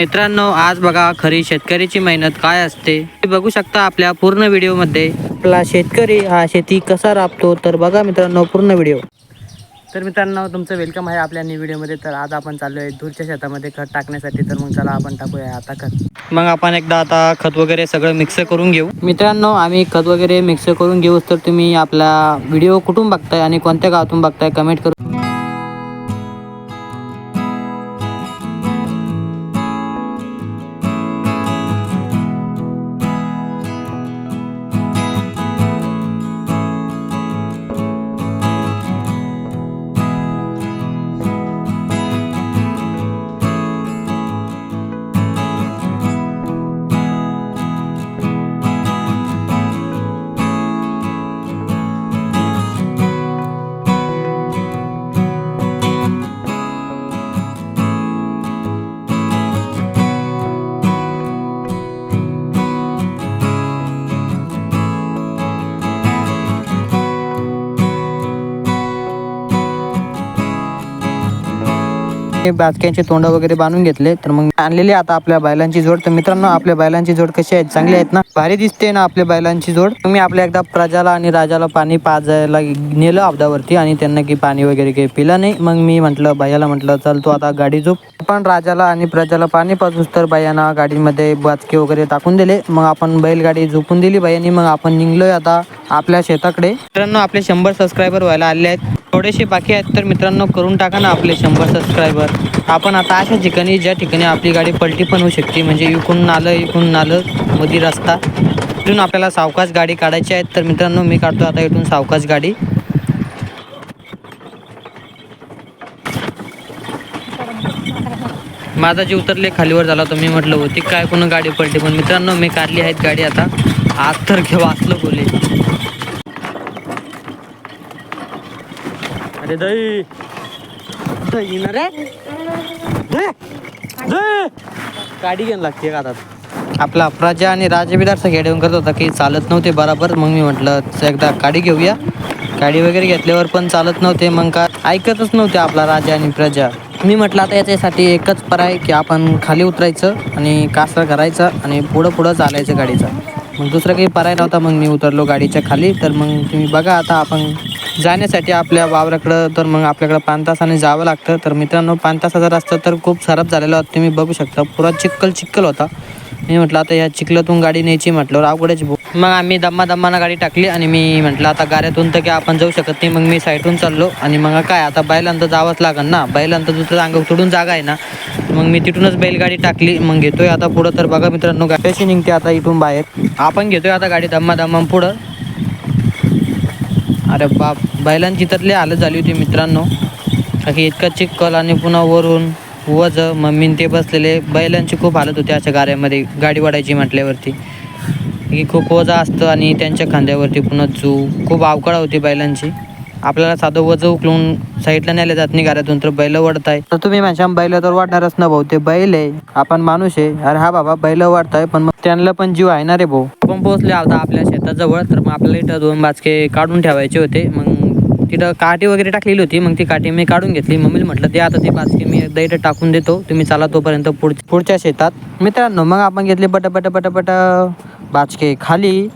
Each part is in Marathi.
मित्रांनो आज बघा खरी शेतकऱ्याची मेहनत काय असते. ते बघू शकता आपल्या पूर्ण व्हिडिओमध्ये. आपला शेतकरी हा शेती कसा राबतो तर बघा मित्रांनो पूर्ण व्हिडिओ. तर मित्रांनो तुमचं वेलकम आहे आपल्या न्यू व्हिडिओमध्ये. तर आज आपण चाललो आहे दूरच्या शेतामध्ये खत टाकण्यासाठी. तर मग चला आपण टाकूया आता खत. मग आपण एकदा आता खत वगैरे सगळं मिक्स करून घेऊ. मित्रांनो आम्ही खत वगैरे मिक्स करून घेऊ तर तुम्ही आपला व्हिडिओ कुठून बघताय आणि कोणत्या गावातून बघताय कमेंट करून हे बाचक्यांचे तोंड वगैरे बांधून घेतले तर मग आणलेली आता आपल्या बैलांची जोड. तर मित्रांनो आपल्या बैलांची जोड कशी आहेत? चांगली आहेत ना? भारी दिसते ना आपल्या बैलांची जोड. तुम्ही आपल्या एकदा प्रजाला आणि राजाला पाणी पाजायला नेलं अब्दावरती आणि त्यांना की पाणी वगैरे काही पिलं नाही. मग मी म्हटलं बायाला म्हटलं चल तू आता गाडी झोप. पण राजाला आणि प्रजाला पाणी पाजूस तर बायांना गाडीमध्ये बाचके वगैरे टाकून दिले. मग आपण बैलगाडी झोपून दिली बायांनी मग आपण निघलोय आता आपल्या शेताकडे. मित्रांनो आपले शंभर सबस्क्रायबर व्हायला आले आहेत. थोडेसे बाकी आहेत तर मित्रांनो करून टाका ना आपले शंभर सबस्क्रायबर आपण आता अशा ठिकाणी ज्या ठिकाणी आपली गाडी पलटी पण होऊ शकते म्हणजे इकडून आलं इकडून आलं मधी रस्ता. इथून आपल्याला सावकाश गाडी काढायची आहेत तर मित्रांनो मी काढतो आता इथून सावकाश गाडी. माझा जे उतरले खालीवर झाला होता मी म्हटलं होती काय कोण गाडी पलटी? पण मित्रांनो मी काढली आहेत गाडी आता. आज तर घेऊ असलं बोले. अरे दही. दही ना रे गाडी घेऊन लागते का आता आपला प्रजा आणि राजबिदार खेळ येऊन करत होता की चालत नव्हते बरोबर. मग मी म्हटलं एकदा गाडी घेऊया. गाडी वगैरे घेतल्यावर पण चालत नव्हते. मग का ऐकतच नव्हते आपला राजा आणि प्रजा. मी म्हटलं आता याच्यासाठी एकच पर्याय की आपण खाली उतरायचं आणि कासरा करायचा आणि पुढं पुढं चालायचं गाडीचा. मग दुसरा काही पर्याय नव्हता. मग मी उतरलो गाडीच्या खाली. तर मग तुम्ही बघा आता आपण जाण्यासाठी आपल्या वावराकडं तर मग आपल्याकडं पाच तासाने जावं लागतं. तर मित्रांनो पाच तासाचा रस्ता तर खूप खराब झालेला होता. तुम्ही बघू शकता पुरा चिक्कल चिक्कल होता. मी म्हटलं आता या चिखलातून गाडी न्यायची म्हटलं अवघडच मग आम्ही दम्मा दम्मानं गाडी टाकली आणि मी म्हटलं आता गाड्यातून तर की आपण जाऊ शकत नाही. मग मी साईडून चाललो आणि मग काय आता बैलांतर जावंच लागेल ना. बैलांतर दुसरं अंग सोडून जागा आहे ना. मग मी तिथूनच बैलगाडी टाकली. मग घेतोय आता पुढं. तर बघा मित्रांनो गाडी कशी निघते आता इथून बाहेर. आपण घेतोय आता गाडी दम्मा दम्मा पुढं. अरे बाप बैलांची तर लय हालत झाली होती मित्रांनो. की इतका चिक्कल आणि पुन्हा वरून वज मम्मीन ते बसलेले. बैलांची खूप हालत होती अशा गाड्यामध्ये गाडी वाढायची म्हटल्यावरती. की खूप वजा असतं आणि त्यांच्या खांद्यावरती पुन्हा जू. खूप अवकाळ होती बैलांची. आपल्याला साधं वज उकलून साईडला नेल्या जात नाही गाड्यातून तर बैल वाढताय तर तुम्ही माझ्या बैल तर वाढणारच ना भाऊ ते बैल आहे. आपण माणूस आहे. अरे हा बाबा बैल वाढताय पण मग त्यांना पण जीव आहे ना रे भाऊ. आपण पोहोचले आता आपल्या शेताजवळ तर मग आपल्याला इथं दोन बाचके काढून ठेवायचे होते. मग तिथं काठी वगैरे टाकलेली होती मग ती काठी मी काढून घेतली. मम्मीला म्हटलं ते आता ती बाचकी मी एकदा इथं टाकून देतो. तुम्ही चला तोपर्यंत पुढ पुढच्या शेतात. मित्रांनो मग आपण घेतले पट पट पट पट बाचके खाली.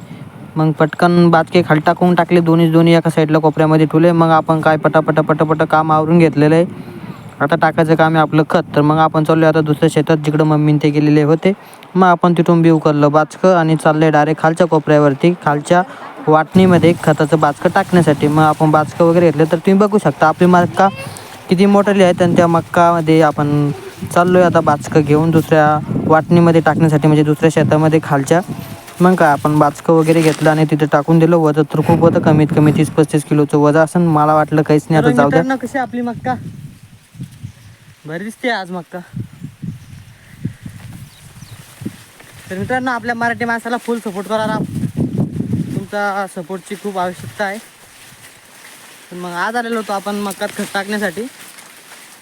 मग पटकन बाचके खाली टाकून टाकले दोन्हीच दोन्ही एका साईडला कोपऱ्यामध्ये ठेवले. मग आपण काय पटापट पटापट काम आवरून घेतलेलं आहे. आता टाकायचं काम आहे आपलं खत. तर मग आपण चाललो आता दुसऱ्या शेतात जिकडं मम्मीन ते गेलेले होते. मग आपण तिथून बी करलं बाचकं आणि चाललंय डायरेक्ट खालच्या कोपऱ्यावरती खालच्या वाटणीमध्ये खताचं बाचकं टाकण्यासाठी. मग आपण बाचकं वगैरे घेतलं तर तुम्ही बघू शकता आपली मक्का किती मोठली आहेत आणि त्या मक्कामध्ये आपण चाललो आहे आता बाचकं घेऊन दुसऱ्या वाटणीमध्ये टाकण्यासाठी म्हणजे दुसऱ्या शेतामध्ये खालच्या. मग काय आपण बाचकं वगैरे घेतलं आणि तिथे टाकून दिलं. वजन तर खूप होतं कमीत कमी तीस पस्तीस किलोचं वजन असं मला वाटलं काहीच नाही आता जाऊ द्या. कशी आपली मक्का? बरी दिसते आज मक्का. तर मित्रांनो आपल्या मराठी माणसाला फुल सपोर्ट करा तुमचा सपोर्टची खूप आवश्यकता आहे. तर मग आज आलेलो होतो आपण मक्कात खत टाकण्यासाठी.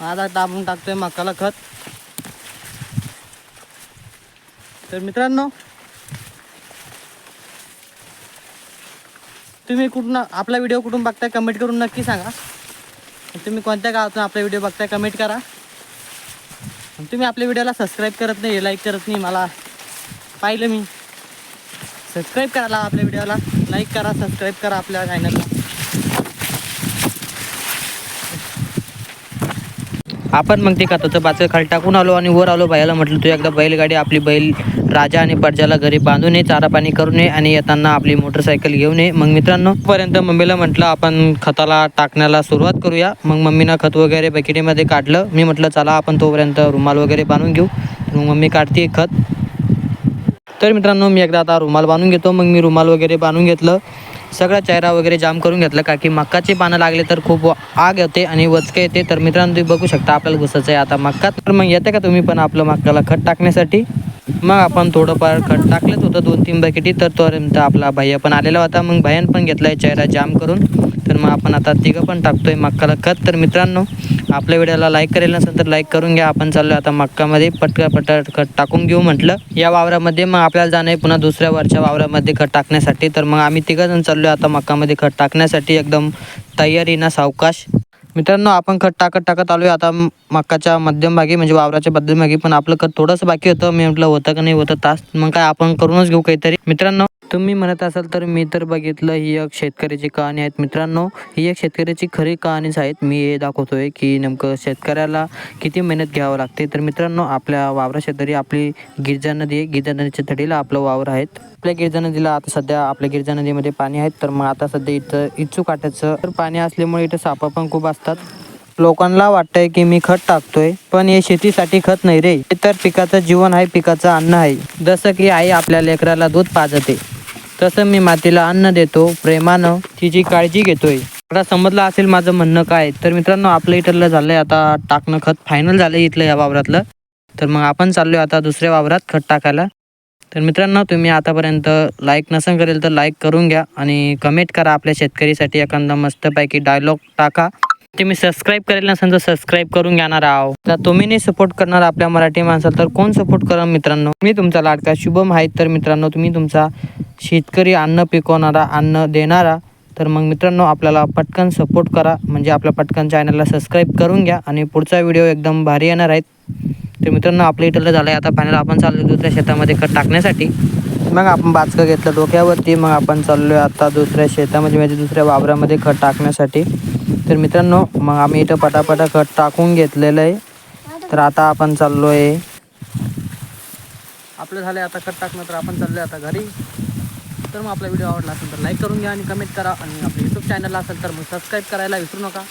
आज आता आपण टाकतोय मक्काला खत. तर मित्रांनो तुम्ही कुठून आपला व्हिडिओ कुठून बघताय कमेंट करून नक्की सांगा. तुम्ही कोणत्या गावातून आपला व्हिडिओ बघताय कमेंट करा. तुम्ही आपल्या व्हिडिओला सबस्क्राईब करत नाही लाईक करत नाही मला पाहिलं मी. सबस्क्राईब करायला आपल्या व्हिडिओला लाईक करा सबस्क्राईब करा आपल्या चॅनलला आपण मग ते खताचं पाच खाली टाकून आलो आणि वर आलो बायाला म्हटलं तू एकदा बैलगाडी आपली बैल राजा आणि पर्जाला घरी बांधून ये चारा पाणी करू नये आणि येताना आपली मोटरसायकल घेऊन ये मग मित्रांनो पर्यंत मम्मीला म्हटलं आपण खताला टाकण्याला सुरुवात करूया. मग मम्मीनं खत वगैरे बकेटीमध्ये काढलं. मी म्हटलं चला आपण तोपर्यंत रुमाल वगैरे बांधून घेऊ. मग मम्मी काढते खत. तर मित्रांनो मी एकदा आता रुमाल बांधून घेतो. मग मी रुमाल वगैरे बांधून घेतलं. सगळा चेहरा वगैरे जाम करून घेतला का की मक्काचे पानं लागले तर खूप आग येते आणि वचके येते. तर मित्रांनो तुम्ही बघू शकता आपल्याला घुसायचं आहे आता मक्का. तर मग येते का तुम्ही पण आपलं मक्काला खत टाकण्यासाठी? मग आपण थोडंफार खत टाकलंच होतं दोन तीन बकेटी तर तोपर्यंत आपला भैया पण आलेला होता. मग भैयान पण घेतला आहे चेहरा जाम करून. तर मग आपण आता तिघं पण टाकतोय मक्काला खत. तर मित्रांनो आपल्या व्हिडिओला लाईक करेल नसेल तर लाईक करून घ्या. आपण चाललो आता मक्कामध्ये. पटका पटक खत टाकून घेऊ म्हटलं. या वावरामध्ये मग आपल्याला जाणं आहे पुन्हा दुसऱ्या वरच्या वावरामध्ये खत टाकण्यासाठी. तर मग आम्ही तिघं जण चाललो आता मक्कामध्ये खत टाकण्यासाठी. एकदम तयारी ना सावकाश. मित्रांनो आपण खत टाकत टाकत आलोय आता मक्काच्या मध्यमभागी म्हणजे वावराच्या मध्यमभागी. पण आपलं खत थोडंसं बाकी होतं. मी म्हटलं होतं का नाही? होतं तास. मग काय आपण करूनच घेऊ काहीतरी. मित्रांनो तुम्ही म्हणत असाल तर मी तर बघितलं ही एक शेतकऱ्याची कहाणी आहेत मित्रांनो. ही एक शेतकऱ्याची खरी कहाणीच आहेत. मी हे दाखवतोय की नेमकं शेतकऱ्याला किती मेहनत घ्यावं लागते. तर मित्रांनो आपल्या वावरा शेजारी आपली गिरजा नदी आहे. गिरजा नदीच्या तडीला आपलं वावर आहेत. आपल्या गिरजा नदीला आता सध्या आपल्या गिरजा नदीमध्ये पाणी आहेत. तर मग आता सध्या इथं इच्छू काट्याचं तर पाणी असल्यामुळे इथं सापा पण खूप असतात. लोकांना वाटतंय की मी खत टाकतोय पण हे शेतीसाठी खत नाही रे. हे तर पिकाचं जीवन आहे पिकाचं अन्न आहे. जसं की आई आपल्या लेकराला दूध पाजते. तसं मी मातीला अन्न देतो प्रेमानं तिची काळजी घेतोय. आता समजलं असेल माझं म्हणणं काय तर मित्रांनो आपलं इथलं झालंय आता टाकणं खत फायनल झालंय इथलं या वावरातलं. तर मग आपण चाललोय आता दुसऱ्या वावरात खत टाकायला. तर मित्रांनो तुम्ही आतापर्यंत लाईक नसेल करेल तर लाईक करून घ्या आणि कमेंट करा आपल्या शेतकरीसाठी एखादा मस्तपैकी डायलॉग टाका. तुम्ही सबस्क्राईब करेल नसेल तर सबस्क्राईब करून घेणार आहो. तर तुम्ही नाही सपोर्ट करणार आपल्या मराठी माणसाला तर कोण सपोर्ट करा मित्रांनो? मी तुमचा लाडका शुभम आहे तर मित्रांनो तुम्ही तुमचा शेतकरी अन्न पिकवणारा अन्न देणारा तर मग मित्रांनो आपल्याला पटकन सपोर्ट करा. म्हणजे आपल्या पटकन चॅनलला सबस्क्राईब करून घ्या. आणि पुढचा व्हिडिओ एकदम भारी येणार आहेत तर मित्रांनो आपल्या इथलं झालं आहे आता फायनल आपण चाललो दुसऱ्या शेतामध्ये खत टाकण्यासाठी. मग आपण बाचकं घेतलं डोक्यावरती. मग आपण चाललो आहे आता दुसऱ्या शेतामध्ये म्हणजे दुसऱ्या वावरामध्ये खत टाकण्यासाठी. तर मित्रांनो मग आम्ही इथं पटापटा खत टाकून घेतलेलं आहे. तर आता आपण चाललो आहे आपलं झालं आता खत टाकणं तर आपण चाललो आहे आता घरी. तर मग आपला व्हिडिओ आवडला असेल तर लाईक करून घ्या आणि कमेंट करा. आणि आपल्या यूट्यूब चॅनल असेल तर मग सबस्क्राईब करायला विसरू नका.